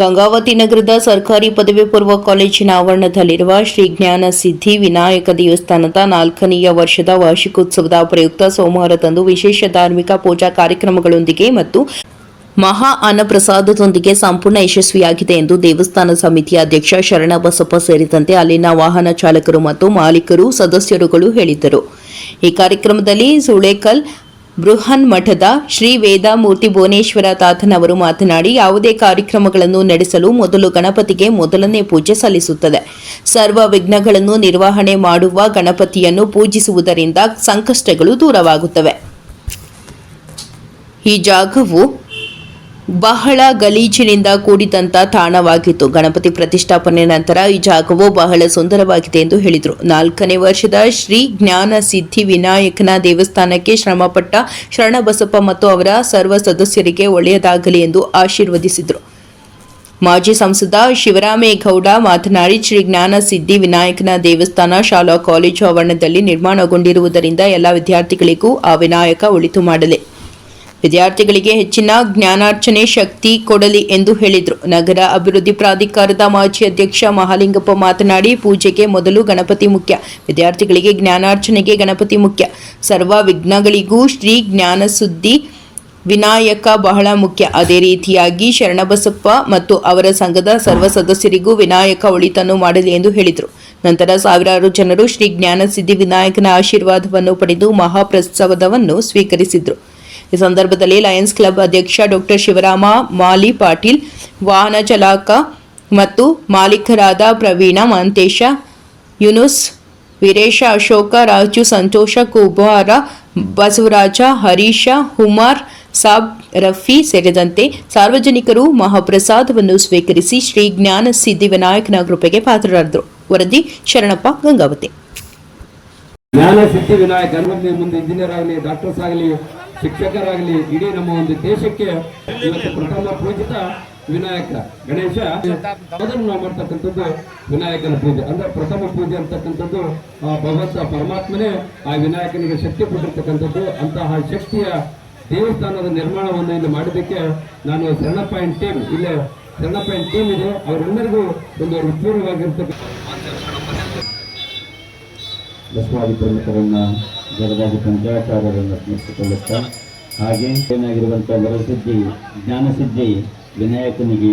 ಗಂಗಾವತಿ ನಗರದ ಸರ್ಕಾರಿ ಪದವಿ ಪೂರ್ವ ಕಾಲೇಜಿನ ಆವರಣದಲ್ಲಿರುವ ಶ್ರೀ ಜ್ಞಾನ ಸಿದ್ಧಿ ವಿನಾಯಕ ದೇವಸ್ಥಾನದ ನಾಲ್ಕನೆಯ ವರ್ಷದ ವಾರ್ಷಿಕೋತ್ಸವದ ಪ್ರಯುಕ್ತ ಸೋಮವಾರದಂದು ವಿಶೇಷ ಧಾರ್ಮಿಕ ಪೂಜಾ ಕಾರ್ಯಕ್ರಮಗಳೊಂದಿಗೆ ಮತ್ತು ಮಹಾ ಅನ್ನಪ್ರಸಾದದೊಂದಿಗೆ ಸಂಪೂರ್ಣ ಯಶಸ್ವಿಯಾಗಿದೆ ಎಂದು ದೇವಸ್ಥಾನ ಸಮಿತಿಯ ಅಧ್ಯಕ್ಷ ಶರಣಬಸಪ್ಪ ಸೇರಿದಂತೆ ಅಲ್ಲಿನ ವಾಹನ ಚಾಲಕರು ಮತ್ತು ಮಾಲೀಕರು, ಸದಸ್ಯರುಗಳು ಹೇಳಿದರು. ಈ ಕಾರ್ಯಕ್ರಮದಲ್ಲಿ ಸುಳೇಕಲ್ ಬೃಹನ್ ಮಠದ ಶ್ರೀ ವೇದಾಮೂರ್ತಿ ಭುವನೇಶ್ವರ ತಾತನವರು ಮಾತನಾಡಿ, ಯಾವುದೇ ಕಾರ್ಯಕ್ರಮಗಳನ್ನು ನಡೆಸಲು ಮೊದಲು ಗಣಪತಿಗೆ ಮೊದಲನೇ ಪೂಜೆ ಸಲ್ಲಿಸುತ್ತದೆ. ಸರ್ವ ವಿಘ್ನಗಳನ್ನು ನಿರ್ವಹಣೆ ಮಾಡುವ ಗಣಪತಿಯನ್ನು ಪೂಜಿಸುವುದರಿಂದ ಸಂಕಷ್ಟಗಳು ದೂರವಾಗುತ್ತವೆ. ಈ ಜಾಗವು ಬಹಳ ಗಲೀಜಿನಿಂದ ಕೂಡಿದಂತ ತಾಣವಾಗಿತ್ತು. ಗಣಪತಿ ಪ್ರತಿಷ್ಠಾಪನೆ ನಂತರ ಈ ಜಾಗವು ಬಹಳ ಸುಂದರವಾಗಿದೆ ಎಂದು ಹೇಳಿದರು. ನಾಲ್ಕನೇ ವರ್ಷದ ಶ್ರೀ ಜ್ಞಾನ ಸಿದ್ಧಿ ವಿನಾಯಕನ ದೇವಸ್ಥಾನಕ್ಕೆ ಶ್ರಮಪಟ್ಟ ಶರಣಬಸಪ್ಪ ಮತ್ತು ಅವರ ಸರ್ವ ಸದಸ್ಯರಿಗೆ ಒಳ್ಳೆಯದಾಗಲಿ ಎಂದು ಆಶೀರ್ವದಿಸಿದರು. ಮಾಜಿ ಸಂಸದ ಶಿವರಾಮೇಗೌಡ ಮಾತನಾಡಿ, ಶ್ರೀ ಜ್ಞಾನ ಸಿದ್ಧಿ ವಿನಾಯಕನ ದೇವಸ್ಥಾನ ಶಾಲಾ ಕಾಲೇಜು ಆವರಣದಲ್ಲಿ ನಿರ್ಮಾಣಗೊಂಡಿರುವುದರಿಂದ ಎಲ್ಲ ವಿದ್ಯಾರ್ಥಿಗಳಿಗೂ ಆ ವಿನಾಯಕ ಒಳಿತು ಮಾಡಲಿ. ವಿದ್ಯಾರ್ಥಿಗಳಿಗೆ ಹೆಚ್ಚಿನ ಜ್ಞಾನಾರ್ಚನೆ ಶಕ್ತಿ ಕೊಡಲಿ ಎಂದು ಹೇಳಿದರು. ನಗರ ಅಭಿವೃದ್ಧಿ ಪ್ರಾಧಿಕಾರದ ಮಾಜಿ ಅಧ್ಯಕ್ಷ ಮಹಾಲಿಂಗಪ್ಪ ಮಾತನಾಡಿ, ಪೂಜೆಗೆ ಮೊದಲು ಗಣಪತಿ ಮುಖ್ಯ, ವಿದ್ಯಾರ್ಥಿಗಳಿಗೆ ಜ್ಞಾನಾರ್ಚನೆಗೆ ಗಣಪತಿ ಮುಖ್ಯ. ಸರ್ವ ವಿಘ್ನಗಳಿಗೂ ಶ್ರೀ ಜ್ಞಾನ ಸುದ್ದಿ ವಿನಾಯಕ ಬಹಳ ಮುಖ್ಯ. ಅದೇ ರೀತಿಯಾಗಿ ಶರಣಬಸಪ್ಪ ಮತ್ತು ಅವರ ಸಂಘದ ಸರ್ವ ಸದಸ್ಯರಿಗೂ ವಿನಾಯಕ ಒಳಿತನ್ನು ಮಾಡಲಿ ಎಂದು ಹೇಳಿದರು. ನಂತರ ಸಾವಿರಾರು ಜನರು ಶ್ರೀ ಜ್ಞಾನಸಿದ್ಧಿ ವಿನಾಯಕನ ಆಶೀರ್ವಾದವನ್ನು ಪಡೆದು ಮಹಾಪ್ರಸಾದವನ್ನು ಸ್ವೀಕರಿಸಿದರು. ಈ ಸಂದರ್ಭದಲ್ಲಿ ಲಯನ್ಸ್ ಕ್ಲಬ್ ಅಧ್ಯಕ್ಷ ಡಾಕ್ಟರ್ ಶಿವರಾಮ ಮಾಲಿ ಪಾಟೀಲ್, ವಾಹನ ಚಾಲಕ ಮತ್ತು ಮಾಲೀಕರಾದ ಪ್ರವೀಣ ಮಂತೇಶ ಯುನುಸ್ ವೀರೇಶ ಅಶೋಕ, ರಾಜು ಸಂತೋಷ, ಕುಬಾರ, ಬಸವರಾಜ, ಹರೀಶ, ಹುಮಾರ್, ಸಾಬ್, ರಫಿ ಸೇರಿದಂತೆ ಸಾರ್ವಜನಿಕರು ಮಹಾಪ್ರಸಾದವನ್ನು ಸ್ವೀಕರಿಸಿ ಶ್ರೀ ಜ್ಞಾನ ಸಿದ್ಧಿ ವಿನಾಯಕನ ಕೃಪೆಗೆ ಪಾತ್ರರಾದರು. ವರದಿ ಶರಣಪ್ಪ ಗಂಗಾವತಿ. ಜ್ಞಾನ ಸಿದ್ಧಿ ವಿನಾಯಕ ಮುಂದೆ ಇಂಜಿನಿಯರ್ ಆಗಲಿ, ಡಾಕ್ಟರ್ಸ್ ಆಗಲಿ ಶಿಕ್ಷಕರಾಗಲಿ, ಇಡೀ ನಮ್ಮ ಒಂದು ದೇಶಕ್ಕೆ ಇವತ್ತು ಪ್ರಥಮ ಪೂಜಿತ ವಿನಾಯಕ ಗಣೇಶ. ಅದನ್ನು ನಾವು ಮಾಡ್ತಕ್ಕಂಥದ್ದು ವಿನಾಯಕನ ಪೂಜೆ. ಅಂದ್ರೆ ಪ್ರಥಮ ಪೂಜೆ ಅಂತಕ್ಕಂಥದ್ದು, ಆ ಭಗವಂತ ಪರಮಾತ್ಮನೇ ಆ ವಿನಾಯಕನಿಗೆ ಶಕ್ತಿ ಕೊಟ್ಟಿರ್ತಕ್ಕಂಥದ್ದು, ಅಂತಹ ಶಕ್ತಿಯ ದೇವಸ್ಥಾನದ ನಿರ್ಮಾಣವನ್ನು ಇಲ್ಲಿ ಮಾಡಿದ್ದಕ್ಕೆ ನಾನು ಶರಣಪ್ಪ ಅಂಡ್ ಟೀಮ್ ಇಲ್ಲೇ ಶರಣಪ್ಪ ಅಂಡ್ ಟೀಮ್ ಇದೆ. ಅವರೆಲ್ಲರಿಗೂ ಒಂದು ಹೃತ್ಪೂರ್ವವಾಗಿರ್ತಕ್ಕಂಥ ಬಸವಾದಿ ಪ್ರಮುಖರನ್ನ ಜಗದಾದಿ ಪಂಚಾಚಾರ್ಯರನ್ನು ಸ್ಮರಿಸಿಕೊಳ್ಳುತ್ತಾ, ಹಾಗೆ ಏನಾಗಿರುವಂಥ ವರಸಿದ್ಧಿ, ಜ್ಞಾನಸಿದ್ಧಿ, ವಿನಾಯಕನಿಗೆ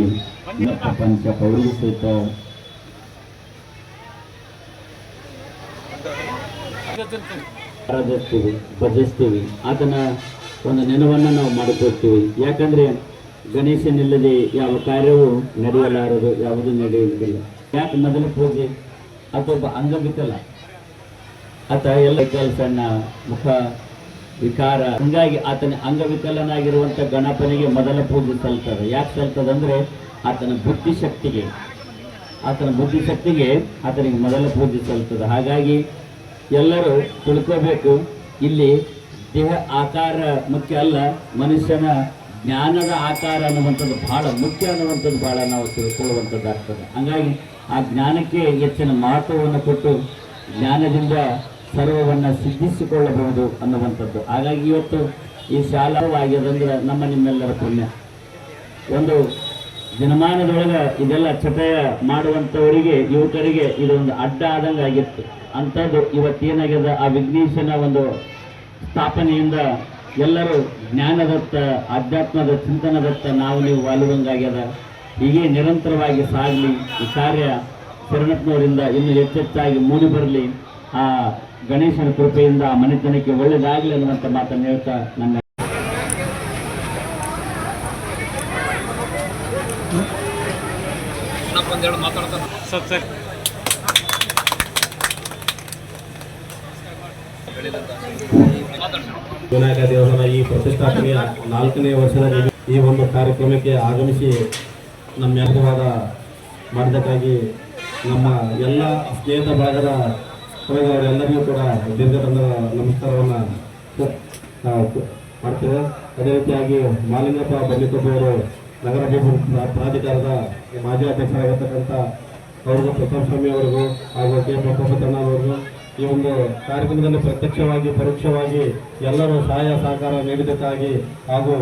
ಪಂಚ ಪೌರಿ ಸಹಿತ ಆರಾಧಿಸ್ತೀವಿ ಭಜಿಸ್ತೀವಿ ಆತನ ಒಂದು ನೆನವನ್ನು ನಾವು ಮಾಡಿಕೊಳ್ತೀವಿ. ಯಾಕಂದ್ರೆ ಗಣೇಶನಿಲ್ಲದೆ ಯಾವ ಕಾರ್ಯವೂ ನಡೆಯಲಾರದು, ಯಾವುದೂ ನಡೆಯುವುದಿಲ್ಲ. ಯಾಕೆ ಮೊದಲ ಪೂಜೆ? ಅಥವಾ ಅಂಗವಿಕಲ. ಆತ ಎಲ್ಲ ಗರ್ಲ್ಫ್ರೆಂಡ್ನ ಮುಖ ವಿಕಾರ. ಹಂಗಾಗಿ ಆತನ ಅಂಗವಿಕಲನಾಗಿರುವಂಥ ಗಣಪನಿಗೆ ಮೊದಲ ಪೂಜೆ ಸಲ್ತದೆ. ಯಾಕೆ ಸಲ್ತದೆ ಅಂದ್ರೆ ಆತನ ಬುದ್ಧಿಶಕ್ತಿಗೆ ಆತನ ಬುದ್ಧಿಶಕ್ತಿಗೆ ಆತನಿಗೆ ಮೊದಲ ಪೂಜೆ ಸಲ್ತದೆ. ಹಾಗಾಗಿ ಎಲ್ಲರೂ ತಿಳ್ಕೋಬೇಕು, ಇಲ್ಲಿ ದೇಹ ಆಕಾರ ಮುಖ್ಯ ಅಲ್ಲ, ಮನುಷ್ಯನ ಜ್ಞಾನದ ಆಕಾರ ಅನ್ನುವಂಥದ್ದು ಬಹಳ ಮುಖ್ಯ ಅನ್ನುವಂಥದ್ದು ಬಹಳ ನಾವು ತಿಳ್ಕೊಳ್ಳುವಂಥದ್ದಾಗ್ತದೆ ಹಂಗಾಗಿ ಆ ಜ್ಞಾನಕ್ಕೆ ಹೆಚ್ಚಿನ ಮಹತ್ವವನ್ನು ಕೊಟ್ಟು ಜ್ಞಾನದಿಂದ ಸರ್ವವನ್ನು ಸಿದ್ಧಿಸಿಕೊಳ್ಳಬಹುದು ಅನ್ನುವಂಥದ್ದು. ಹಾಗಾಗಿ ಇವತ್ತು ಈ ಶಾಲಾವಾಗಿರೋದಂದ್ರೆ ನಮ್ಮ ನಿಮ್ಮೆಲ್ಲರ ಪುಣ್ಯ. ಒಂದು ದಿನಮಾನದೊಳಗೆ ಇದೆಲ್ಲ ಚಟಯ ಮಾಡುವಂಥವರಿಗೆ, ಯುವಕರಿಗೆ ಇದೊಂದು ಅಡ್ಡ ಆದಂಗೆ ಆಗಿತ್ತು. ಅಂಥದ್ದು ಇವತ್ತೇನಾಗ್ಯದ? ಆ ವಿಘ್ನೇಶನ ಒಂದು ಸ್ಥಾಪನೆಯಿಂದ ಎಲ್ಲರೂ ಜ್ಞಾನದತ್ತ, ಆಧ್ಯಾತ್ಮದ ಚಿಂತನದತ್ತ ನಾವು ನೀವು ವಾಲುವಂಗಾಗ್ಯದ. ಹೀಗೆ ನಿರಂತರವಾಗಿ ಸಾಗಲಿ, ಈ ಕಾರ್ಯ ಶರಣಪ್ಪನವರಿಂದ ಇನ್ನು ಹೆಚ್ಚೆಚ್ಚಾಗಿ ಮೂಡಿ ಬರಲಿ. ಆ ಗಣೇಶನ ಕೃಪೆಯಿಂದ ಮನೆತನಕ್ಕೆ ಒಳ್ಳೆಯದಾಗಲಿ ಅನ್ನುವಂಥ ಮಾತನ್ನು ಹೇಳ್ತಾ ನನ್ನ ವಿನಾಯಕ ದೇವಸ್ಥಾನ ಈ ಪ್ರತಿಷ್ಠಾಪನೆಯ ನಾಲ್ಕನೇ ವರ್ಷದ ಈ ಒಂದು ಕಾರ್ಯಕ್ರಮಕ್ಕೆ ಆಗಮಿಸಿ ನಮ್ಮೆಲ್ಲವಾದ ಮಾಡಿದಕ್ಕಾಗಿ ನಮ್ಮ ಎಲ್ಲ ಸ್ನೇಹಿತ ಭಾಗದ ಅವರೆಲ್ಲರಿಗೂ ಕೂಡ ದೀರ್ಘದಂಡ ನಮಸ್ಕಾರವನ್ನು ಮಾಡ್ತೇವೆ. ಅದೇ ರೀತಿಯಾಗಿ ಮಾಲಿಂಗಪ್ಪ ಬನ್ನಿಕೊಬ್ಬವರು ನಗರ ಅಭಿವೃದ್ಧಿ ಪ್ರಾ- ಪ್ರಾಧಿಕಾರದ ಮಾಜಿ ಅಧ್ಯಕ್ಷರಾಗಿರ್ತಕ್ಕಂಥ ಅವ್ರಿಗೂ ಪ್ರತಾಪ್ ಸ್ವಾಮಿ ಅವರಿಗೂ ಹಾಗೂ ಕೆ. ಅವರು ಈ ಒಂದು ಕಾರ್ಯಕ್ರಮದಲ್ಲಿ ಪ್ರತ್ಯಕ್ಷವಾಗಿ, ಪರೋಕ್ಷವಾಗಿ ಎಲ್ಲರೂ ಸಹಾಯ, ಸಹಕಾರ ನೀಡಿದ್ದಕ್ಕಾಗಿ ಹಾಗೂ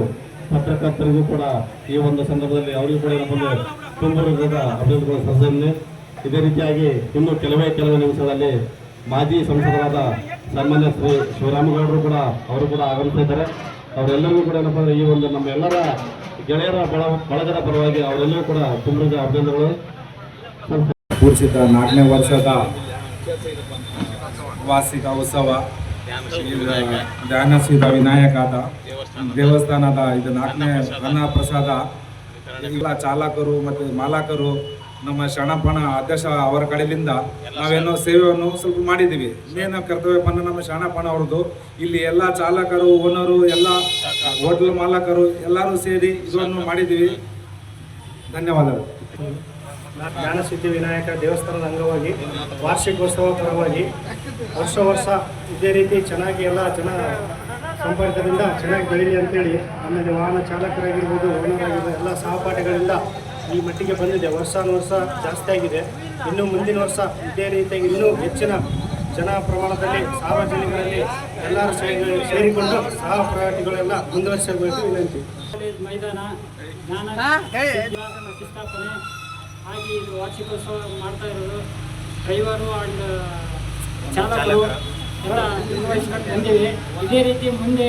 ಪತ್ರಕರ್ತರಿಗೂ ಕೂಡ ಈ ಒಂದು ಸಂದರ್ಭದಲ್ಲಿ ಅವರಿಗೂ ಕೂಡ ಏನಪ್ಪ ಅಂದ್ರೆ ತುಂಬ ಹೃದಯದ ಅಭಿನಂದನೆಗಳು ಸಲ್ಲಿಸಿದ್ದೇನೆ ಇದೇ ರೀತಿಯಾಗಿ ಇನ್ನೂ ಕೆಲವೇ ಕೆಲವೇ ನಿಮಿಷದಲ್ಲಿ ಮಾಜಿ ಸಂಸದರಾದ ಸನ್ಮಾನ್ಯ ಶ್ರೀ ಶಿವರಾಮಗೌಡರು ಕೂಡ ಅವರು ಕೂಡ ಆಗಮಿಸ್ತಾ ಇದ್ದಾರೆ. ಅವರೆಲ್ಲರಿಗೂ ಕೂಡ ಏನಪ್ಪ ಅಂದ್ರೆ ಈ ಒಂದು ನಮ್ಮ ಎಲ್ಲರ ಗೆಳೆಯರ ಬಳ ಬಳಗದ ಪರವಾಗಿ ಅವರೆಲ್ಲರೂ ಕೂಡ ತುಂಬಿದ ಅಭಿನಂದನೆಗಳು. ಕೂರಿಸಿದ ನಾಲ್ಕನೇ ವರ್ಷದ ವಾರ್ಷಿಕ ಉತ್ಸವ ಧ್ಯಾನಶ್ರೀದ ವಿನಾಯಕದ ದೇವಸ್ಥಾನದ ಇದು ನಾಲ್ಕನೇ ಅನ್ನ ಪ್ರಸಾದ. ಎಲ್ಲ ಚಾಲಕರು ಮತ್ತು ಮಾಲಕರು ನಮ್ಮ ಶರಣಪ್ಪನ ಅಧ್ಯಕ್ಷ ಅವರ ಕಡೆಯಿಂದ ನಾವೇನೋ ಸೇವೆಯನ್ನು ಸ್ವಲ್ಪ ಮಾಡಿದ್ದೀವಿ. ಮೇನ್ ಕರ್ತವ್ಯಪನ್ನ ನಮ್ಮ ಶರಣಪ್ಪನ ಅವ್ರದ್ದು. ಇಲ್ಲಿ ಎಲ್ಲ ಚಾಲಕರು, ಓನರು, ಎಲ್ಲ ಹೋಟೆಲ್ ಮಾಲಕರು ಎಲ್ಲರೂ ಸೇರಿ ಇದನ್ನು ಮಾಡಿದ್ದೀವಿ. ಧನ್ಯವಾದಗಳು. ಜ್ಞಾನಸಿದ್ಧಿ ವಿನಾಯಕ ದೇವಸ್ಥಾನದ ಅಂಗವಾಗಿ ವಾರ್ಷಿಕೋತ್ಸವ ಪರವಾಗಿ ವರ್ಷ ವರ್ಷ ಇದೇ ರೀತಿ ಚೆನ್ನಾಗಿ ಎಲ್ಲ ಜನ ಸಂಪರ್ಕದಿಂದ ಚೆನ್ನಾಗಿ ಬೆಳೀಲಿ ಅಂತೇಳಿ ಆಮೇಲೆ ವಾಹನ ಚಾಲಕರಾಗಿರ್ಬೋದು ಓನರ್ ಆಗಿರ್ಬೋದು ಎಲ್ಲ ಸಹಪಾಠಿಗಳಿಂದ ಈ ಮಟ್ಟಿಗೆ ಬಂದಿದೆ. ವರ್ಷಾನುವರ್ಷ ಜಾಸ್ತಿ ಆಗಿದೆ. ಇನ್ನು ಮುಂದಿನ ವರ್ಷ ಇದೇ ರೀತಿಯಾಗಿ ಇನ್ನೂ ಹೆಚ್ಚಿನ ಜನ ಪ್ರಮಾಣದಲ್ಲಿ ಸಾರ್ವಜನಿಕರಲ್ಲಿ ಎಲ್ಲರೂ ಸೇರಿ ಸೇರಿಕೊಂಡು ಸಹ ಪ್ರಯಾಣಿಗಳೆಲ್ಲ ಮುಂದುವರಿಸಬೇಕು ವಿನಂತಿ. ಕಾಲೇಜ್ ಮೈದಾನ ಹಾಗೆ ಇದು ವಾರ್ಷಿಕೋತ್ಸವ ಮಾಡ್ತಾ ಇರೋದು. ಡ್ರೈವರು ಆ್ಯಂಡ್ ಚಾಲಕರು ಎಲ್ಲ ನಿರ್ವಹಿಸ್ಕೊಂಡು ಬಂದೀವಿ. ಇದೇ ರೀತಿ ಮುಂದೆ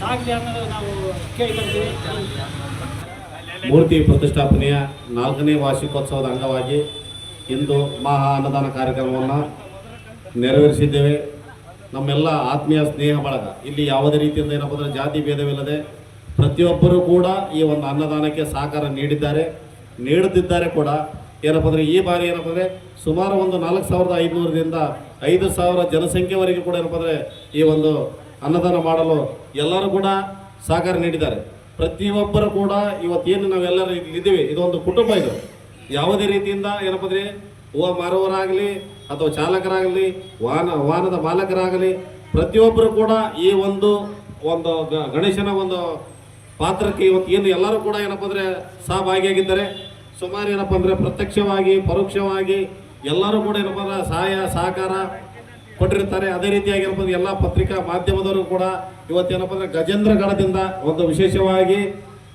ಸಾಗಲಿ ಅನ್ನೋದು ನಾವು ಕೇಳ್ಕೊಳ್ತೀವಿ. ಮೂರ್ತಿ ಪ್ರತಿಷ್ಠಾಪನೆಯ ನಾಲ್ಕನೇ ವಾರ್ಷಿಕೋತ್ಸವದ ಅಂಗವಾಗಿ ಇಂದು ಮಹಾ ಅನ್ನದಾನ ಕಾರ್ಯಕ್ರಮವನ್ನು ನೆರವೇರಿಸಿದ್ದೇವೆ. ನಮ್ಮೆಲ್ಲ ಆತ್ಮೀಯ ಸ್ನೇಹ ಬಳಗ. ಇಲ್ಲಿ ಯಾವುದೇ ರೀತಿಯಿಂದ ಏನಪ್ಪ ಅಂದರೆ ಜಾತಿ ಭೇದವಿಲ್ಲದೆ ಪ್ರತಿಯೊಬ್ಬರೂ ಕೂಡ ಈ ಒಂದು ಅನ್ನದಾನಕ್ಕೆ ಸಹಕಾರ ನೀಡಿದ್ದಾರೆ. ನೀಡುತ್ತಿದ್ದಾರೆ ಕೂಡ. ಏನಪ್ಪ ಅಂದರೆ ಈ ಬಾರಿ ಏನಪ್ಪ ಅಂದರೆ ಸುಮಾರು ಒಂದು ನಾಲ್ಕು ಸಾವಿರದ ಐದುನೂರರಿಂದ ಐದು ಸಾವಿರ ಜನಸಂಖ್ಯೆವರೆಗೂ ಕೂಡ ಏನಪ್ಪ ಅಂದರೆ ಈ ಒಂದು ಅನ್ನದಾನ ಮಾಡಲು ಎಲ್ಲರೂ ಕೂಡ ಸಹಕಾರ ನೀಡಿದ್ದಾರೆ. ಪ್ರತಿಯೊಬ್ಬರು ಕೂಡ ಇವತ್ತೇನು ನಾವೆಲ್ಲರೂ ಇಲ್ಲಿದ್ದೀವಿ, ಇದೊಂದು ಕುಟುಂಬ ಇದು. ಯಾವುದೇ ರೀತಿಯಿಂದ ಏನಪ್ಪ ಅಂದರೆ ಹೂವು ಮಾರುವವರಾಗಲಿ ಅಥವಾ ಚಾಲಕರಾಗಲಿ, ವಾಹನ, ವಾಹನದ ಮಾಲಕರಾಗಲಿ, ಪ್ರತಿಯೊಬ್ಬರು ಕೂಡ ಈ ಒಂದು ಒಂದು ಗಣೇಶನ ಒಂದು ಪಾತ್ರಕ್ಕೆ ಇವತ್ತು ಏನು ಎಲ್ಲರೂ ಕೂಡ ಏನಪ್ಪ ಅಂದರೆ ಸಹಭಾಗಿಯಾಗಿದ್ದಾರೆ. ಸುಮಾರು ಏನಪ್ಪ ಅಂದರೆ ಪ್ರತ್ಯಕ್ಷವಾಗಿ, ಪರೋಕ್ಷವಾಗಿ ಎಲ್ಲರೂ ಕೂಡ ಏನಪ್ಪ ಅಂದ್ರೆ ಸಹಾಯ, ಸಹಕಾರ ಕೊಟ್ಟಿರ್ತಾರೆ ಅದೇ ರೀತಿಯಾಗಿ ಏನಪ್ಪ ಎಲ್ಲ ಪತ್ರಿಕಾ ಮಾಧ್ಯಮದವರು ಕೂಡ ಇವತ್ತೇನಪ್ಪ ಅಂದ್ರೆ ಗಜೇಂದ್ರಗಢದಿಂದ ಒಂದು ವಿಶೇಷವಾಗಿ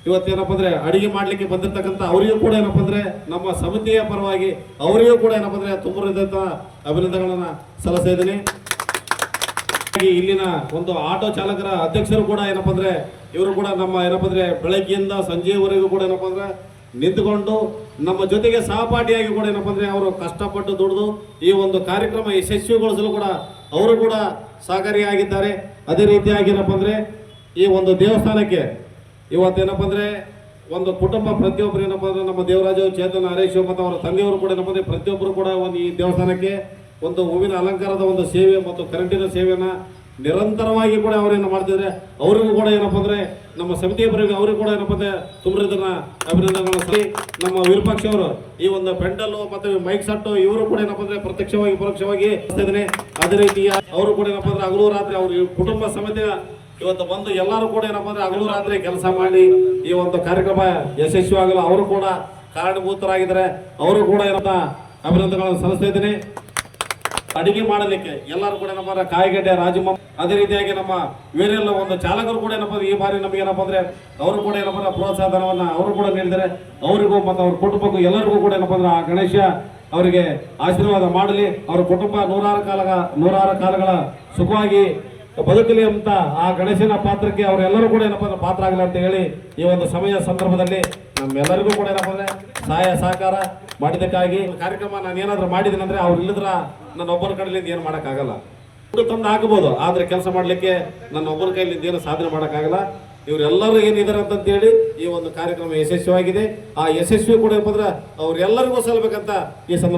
ಇವತ್ತೇನಪ್ಪ ಅಂದ್ರೆ ಅಡಿಗೆ ಮಾಡ್ಲಿಕ್ಕೆ ಬಂದಿರತಕ್ಕಂಥ ಅವರಿಗೂ ಕೂಡ ಏನಪ್ಪ ಅಂದ್ರೆ ನಮ್ಮ ಸಮಿತಿಯ ಪರವಾಗಿ ಅವರಿಗೂ ಕೂಡ ಏನಪ್ಪ ಅಂದ್ರೆ ತುಂಬ ಹೃದಯದ ಅಭಿನಂದನೆಗಳನ್ನ ಸಲ್ಲಿಸ್ತಾ ಇದ್ದೀನಿ. ಇಲ್ಲಿನ ಒಂದು ಆಟೋ ಚಾಲಕರ ಅಧ್ಯಕ್ಷರು ಕೂಡ ಏನಪ್ಪ ಅಂದ್ರೆ ಇವರು ಕೂಡ ನಮ್ಮ ಏನಪ್ಪ ಅಂದ್ರೆ ಬೆಳಗ್ಗೆಯಿಂದ ಸಂಜೆವರೆಗೂ ಕೂಡ ಏನಪ್ಪ ಅಂದ್ರೆ ನಿಂತುಕೊಂಡು ನಮ್ಮ ಜೊತೆಗೆ ಸಹಪಾಠಿಯಾಗಿ ಕೂಡ ಏನಪ್ಪ ಅಂದ್ರೆ ಅವರು ಕಷ್ಟಪಟ್ಟು ದುಡಿದು ಈ ಒಂದು ಕಾರ್ಯಕ್ರಮ ಯಶಸ್ವಿಗೊಳಿಸಲು ಕೂಡ ಅವರು ಕೂಡ ಸಹಕಾರಿಯಾಗಿದ್ದಾರೆ ಅದೇ ರೀತಿಯಾಗಿ ಏನಪ್ಪ ಅಂದ್ರೆ ಈ ಒಂದು ದೇವಸ್ಥಾನಕ್ಕೆ ಇವತ್ತೇನಪ್ಪ ಅಂದರೆ ಒಂದು ಕುಟುಂಬ ಪ್ರತಿಯೊಬ್ಬರು ಏನಪ್ಪ ಅಂದ್ರೆ ನಮ್ಮ ದೇವರಾಜ ಚೇತನ ಹರೇಶ್ ಮತ್ತು ಅವರ ತಂದೆಯವರು ಕೂಡ ಏನಪ್ಪ ಅಂದರೆ ಪ್ರತಿಯೊಬ್ಬರು ಕೂಡ ಒಂದು ಈ ದೇವಸ್ಥಾನಕ್ಕೆ ಒಂದು ಹೂವಿನ ಅಲಂಕಾರದ ಒಂದು ಸೇವೆ ಮತ್ತು ಕರೆಂಟಿನ ಸೇವೆಯನ್ನ ನಿರಂತರವಾಗಿ ಕೂಡ ಅವರೇನು ಮಾಡ್ತಿದ್ರೆ ಅವರಿಗೂ ಕೂಡ ಏನಪ್ಪ ಅಂದರೆ, ನಮ್ಮ ಸಮಿತಿಯ ಪರವಾಗಿ ಅವರಿಗೂ ಕೂಡ ಏನಪ್ಪ ಅಂದರೆ ತುಂಬ್ರಿದನ್ನ ಅಭಿನಂದನೆಗಳನ್ನ ಸರಿ, ನಮ್ಮ ವಿರೂಪಾಕ್ಷ ಅವರು ಈ ಒಂದು ಪೆಂಡಲ್ಲು ಮತ್ತೆ ಮೈಕ್ ಸಟ್ಟು ಇವರು ಕೂಡ ಏನಪ್ಪ ಅಂದರೆ ಪ್ರತ್ಯಕ್ಷವಾಗಿ, ಪರೋಕ್ಷವಾಗಿ ಅದೇ ರೀತಿಯ ಅವರು ಕೂಡ ಏನಪ್ಪ ಅಂದ್ರೆ ಹಗಲು ರಾತ್ರಿ ಅವ್ರ ಕುಟುಂಬ ಸಮೇತ ಇವತ್ತು ಬಂದು ಎಲ್ಲರೂ ಕೂಡ ಏನಪ್ಪ ಅಂದ್ರೆ ಹಗಲು ರಾತ್ರಿ ಕೆಲಸ ಮಾಡಿ ಈ ಒಂದು ಕಾರ್ಯಕ್ರಮ ಯಶಸ್ವಿಯಾಗಲು ಅವರು ಕೂಡ ಕಾರಣಭೂತರಾಗಿದ್ದಾರೆ. ಅವರು ಕೂಡ ಏನಪ್ಪ ಅಭಿನಂದನೆಗಳನ್ನು ಸಲ್ಲಿಸ್ತಾ ಇದ್ದೀನಿ. ಅಡಿಗೆ ಮಾಡಲಿಕ್ಕೆ ಎಲ್ಲರೂ ಕೂಡ ನಮ್ಮ ಕಾಯಿಗಡ್ಡೆ ರಾಜಮ್ಮ, ಅದೇ ರೀತಿಯಾಗಿ ನಮ್ಮ ಬೇರೆಲ್ಲ ಒಂದು ಚಾಲಕರು ಕೂಡ ಏನಪ್ಪ, ಈ ಬಾರಿ ನಮಗೆ ಏನಪ್ಪ ಅಂದ್ರೆ ಅವರು ಕೂಡ ಏನಪ್ಪ ಅಂದ್ರೆ ಪ್ರೋತ್ಸಾಹ ಧನವನ್ನ ಅವರು ಕೂಡ ನೀಡಿದ್ದಾರೆ. ಅವರಿಗೂ ಮತ್ತು ಅವ್ರ ಕುಟುಂಬಕ್ಕೂ ಎಲ್ಲರಿಗೂ ಕೂಡ ಏನಪ್ಪ ಅಂದ್ರೆ ಆ ಗಣೇಶ ಅವರಿಗೆ ಆಶೀರ್ವಾದ ಮಾಡಲಿ. ಅವರ ಕುಟುಂಬ ನೂರಾರು ಕಾಲ ನೂರಾರು ಕಾಲಗಳ ಸುಖವಾಗಿ ಬದುಕಲಿ ಅಂತ ಆ ಗಣೇಶನ ಪಾತ್ರಕ್ಕೆ ಅವರೆಲ್ಲರೂ ಕೂಡ ಏನಪ್ಪ ಅಂದ್ರೆ ಪಾತ್ರ ಆಗಲಿ ಅಂತ ಹೇಳಿ ಈ ಒಂದು ಸಮಯ ಸಂದರ್ಭದಲ್ಲಿ ನಮ್ಮೆಲ್ಲರಿಗೂ ಕೂಡ ಏನಪ್ಪ ಅಂದ್ರೆ ಸಹಾಯ ಸಹಕಾರ. ಮಾಡಿದ್ದಕ್ಕಾಗಿ ಕಾರ್ಯಕ್ರಮ ನಾನು ಏನಾದರೂ ಅಂದ್ರೆ ಅವ್ರು ಇಲ್ಲದ್ರ ನನ್ನ ಒಬ್ಬರ ಕಡೆಯಿಂದ ಏನು ಮಾಡೋಕ್ಕಾಗಲ್ಲ. ದುಡ್ಡು ತಂದು ಹಾಕಬಹುದು ಆದ್ರೆ ಕೆಲಸ ಮಾಡ್ಲಿಕ್ಕೆ ನನ್ನ ಒಬ್ಬರ ಕೈಲಿಂದ ಏನು ಸಾಧನೆ ಮಾಡೋಕ್ಕಾಗಲ್ಲ. ಇವರೆಲ್ಲರೂ ಏನಿದ್ದಾರೆ ಅಂತಂತೇಳಿ ಈ ಒಂದು ಕಾರ್ಯಕ್ರಮ ಯಶಸ್ವಿಯಾಗಿದೆ. ಆ ಯಶಸ್ವಿ ಕೂಡ ಏನಪ್ಪ ಅಂದ್ರೆ ಅವ್ರೆಲ್ಲರಿಗೂ ಸಲ್ಲಬೇಕಂತ ಈ ಸಂದರ್ಭ